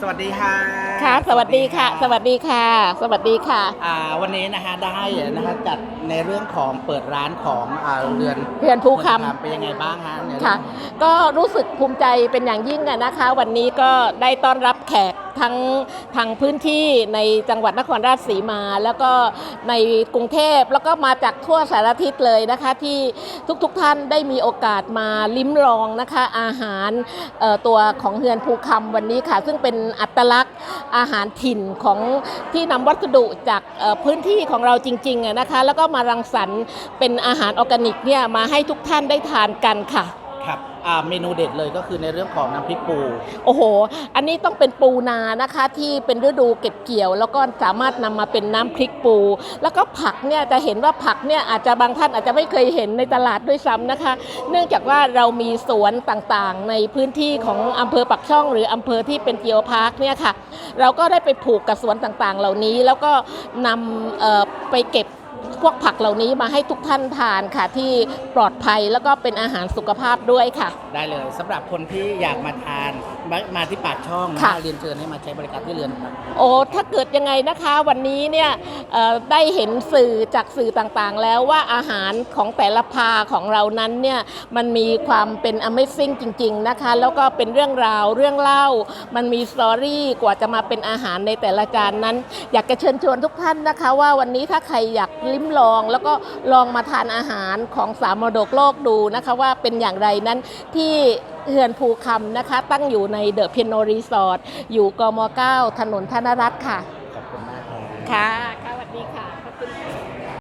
สวัสดีค่ะค่ะ สวัสดีค่ะ สวัสดีค่ะ สวัสดีค่ะอ่าวันนี้นะคะได้นะคะจัดในเรื่องของเปิดร้านของอ่าเรือนเรือนภูคำเรือนเป็นยังไงบ้างฮะเนี่ยค่ะ ก็รู้สึกภูมิใจเป็นอย่างยิ่งอะนะคะ วันนี้ก็ได้ต้อนรับแขก ทั้งทางพื้นที่ในจังหวัดนครราชสีมา แล้วก็ในกรุงเทพแล้วก็มาจากทั่วสารทิศเลยนะคะที่ทุกๆทท่านได้มีโอกาสมาลิ้มลองนะคะอาหารตัวของเฮือนภูคำวันนี้ค่ะ ซึ่งเป็นอัตลักษณ์อาหารถิ่นของที่นำวัสดุจากพื้นที่ของเราจริงๆนะคะแล้วก็มารังสรรค์เป็นอาหารออร์แกนิกเนี่ยมาให้ทุกท่านได้ทานกันค่ะ ครับอ่าเมนูเด็ดเลยก็คือในเรื่องของน้ำพริกปู โอ้โห อันนี้ต้องเป็นปูนานะคะที่เป็นฤดูเก็บเกี่ยว แล้วก็สามารถนำมาเป็นน้ำพริกปู แล้วก็ผักเนี่ยจะเห็นว่าผักเนี่ยอาจจะบางท่านอาจจะไม่เคยเห็นในตลาดด้วยซ้ำนะคะ เนื่องจากว่าเรามีสวนต่างๆ ในพื้นที่ของอำเภอปักช่อง หรืออำเภอที่เป็นเจียวพาร์คเนี่ยค่ะ เราก็ได้ไปผูกกับสวนต่างๆ เหล่านี้ แล้วก็นำเอ่อไปเก็บ พวกผักเหล่านี้มาให้ทุกท่านทานค่ะ ที่ปลอดภัยแล้วก็เป็นอาหารสุขภาพด้วยค่ะ ได้เลยสำหรับคนที่อยากมาทานมามาที่ปากช่องนะค่ะ เรียนเชิญให้มาใช้บริการที่เรือนครับ โอ้ถ้าเกิดยังไงนะคะวันนี้เนี่ยเอ่อได้เห็นสื่อจากสื่อต่างๆ แล้วว่าอาหารของแต่ละพาของเรานั้นเนี่ยมันมีความเป็น Amazing จริง ๆ นะคะ แล้วก็เป็นเรื่องราวเรื่องเล่า มันมีสตอรี่กว่าจะมาเป็นอาหารในแต่ละจานนั้น อยากจะเชิญชวนทุกท่านนะคะ ว่าวันนี้ถ้าใครอยากลิ้มลอง แล้วก็ลองมาทานอาหารของสามมรดกโลกดูนะคะว่าเป็นอย่างไรนั้นที่เฮือนภูคำนะคะ ตั้งอยู่ในเดอะเพียโนรีสอร์ทอยู่กม 9 ถนนธนรัตน์ค่ะ ขอบคุณมากครับค่ะ